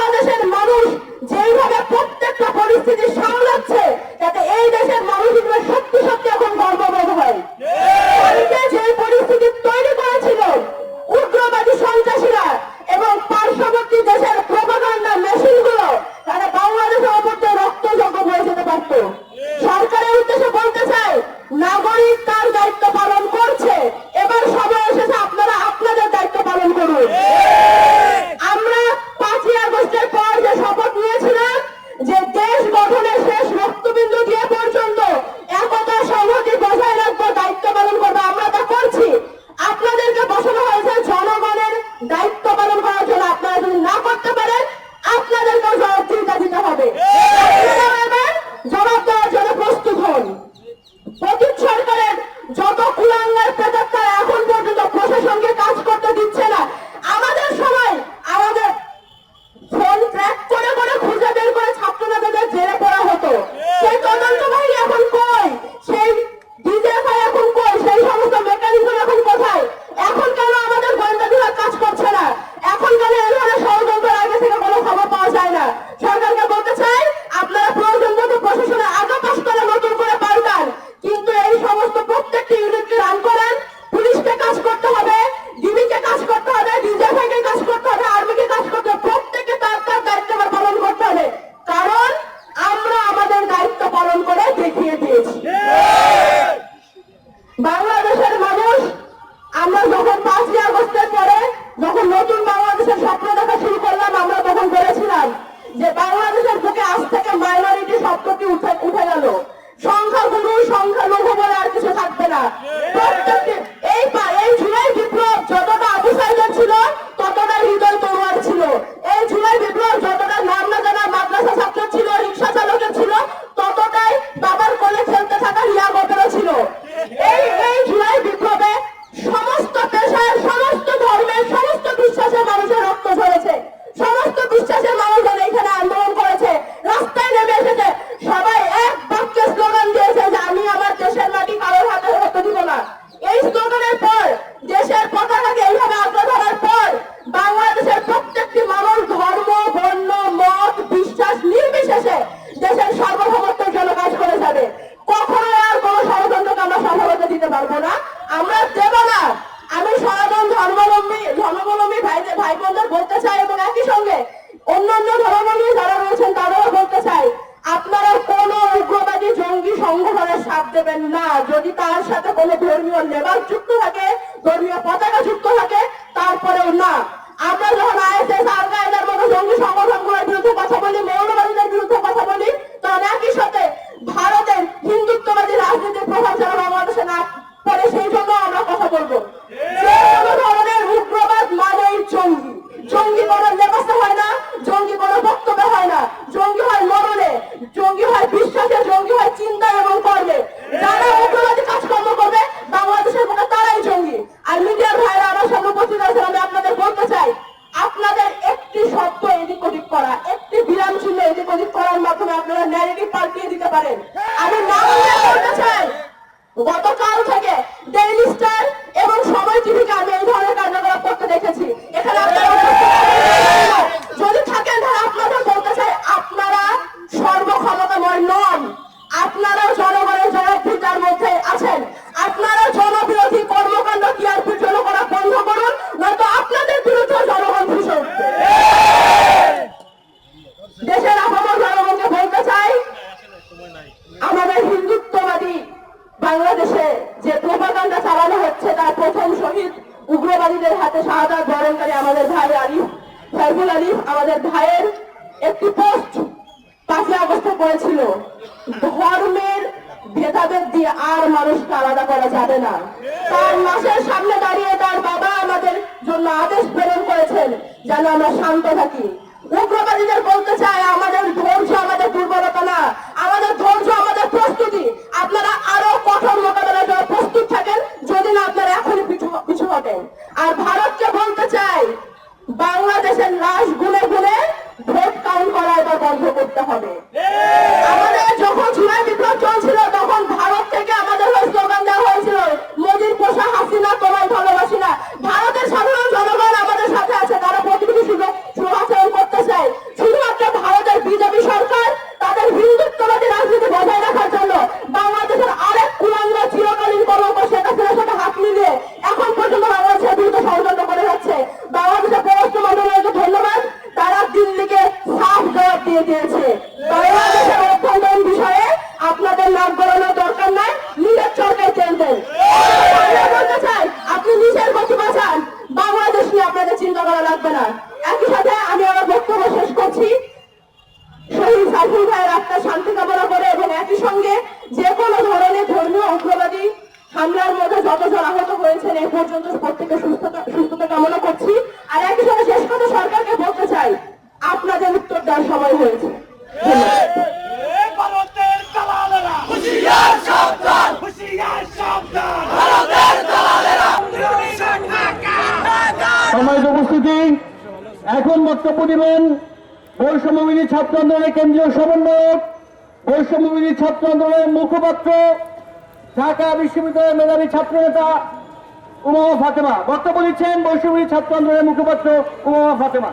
বাংলাদেশের মানুষ যেইভাবে প্রত্যেকটা পরিস্থিতির China. নিয়ে যারা রয়েছেন তারাও বলতে চাই, আপনারা কোন উগ্রবাদী জঙ্গি সংগঠনের সাপ দেবেন না। যদি তার সাথে কোনো ধর্মীয় লেবার যুক্ত থাকে, ধর্মীয় পতাকা যুক্ত থাকে, তারপরেও না। আমরা যখন আইএসএস আর কায়দার মতো জঙ্গি সংগঠনগুলোর বিরুদ্ধে এদিক করার মাধ্যমে আপনারা ন্যারেটিভ পাল্টিয়ে দিতে পারেন। আমি নাম উল্লেখ করতে চাই। গতকাল থেকে ডেইলি স্টার দেশের আপামর জনগণকে বলতে চাই, আমাদের হিন্দুত্ববাদী বাংলাদেশে যে প্রোপাকাণ্ডা চালানো হচ্ছে, তার প্রথম শহীদ উগ্রবাদীদের হাতে শাহাদ বরণকারী আমাদের ভাই আলিফ সাইফুল আলিফ আমাদের ভাইয়ের একটি পোস্ট পাঁচই আগস্টে করেছিল ধর্মের ভেদাভেদ দিয়ে আর মানুষকে আলাদা করা যাবে না। তার মাসের সামনে দাঁড়িয়ে তার বাবা আমাদের জন্য আদেশ প্রেরণ করেছেন, যেন আমরা শান্ত থাকি। উগ্রবাদীদের বলতে চাই। দিয়ে দিয়েছে। বাংলাদেশের অভ্যন্তরীণ বিষয়ে আপনাদের দরকার নাই। নিজের দেন। বলতে চাই, আপনি নিজের বাঁচান। বাংলাদেশ নিয়ে আপনাদের চিন্তা করা লাগবে না। একই সাথে আমি আমার বক্তব্য শেষ করছি। শহীদ সাইফুল ভাইয়ের আত্মার শান্তি কামনা করে এবং একই সঙ্গে যে কোনো ধরনের ধর্মীয় উগ্রবাদী হামলার মধ্যে যতজন আহত হয়েছেন এই পর্যন্ত প্রত্যেকের সুস্থতা সুস্থতা কামনা করছি। আর একই সঙ্গে শেষ কথা সরকারকে বলতে চাই, আপনাদের দেওয়ার সময় হয়েছে। সম্মানিত উপস্থিতি এখন বক্তব্য দিবেন বৈষম্যবিধি ছাত্র আন্দোলনের কেন্দ্রীয় সমন্বয়ক বৈষম্যবিধি ছাত্র আন্দোলনের মুখপাত্র ঢাকা বিশ্ববিদ্যালয়ের মেধাবী ছাত্র নেতা উমামা ফাতেমা। বক্তব্য দিচ্ছেন বৈষম্যবিধি ছাত্র আন্দোলনের মুখপাত্র উমামা ফাতেমা।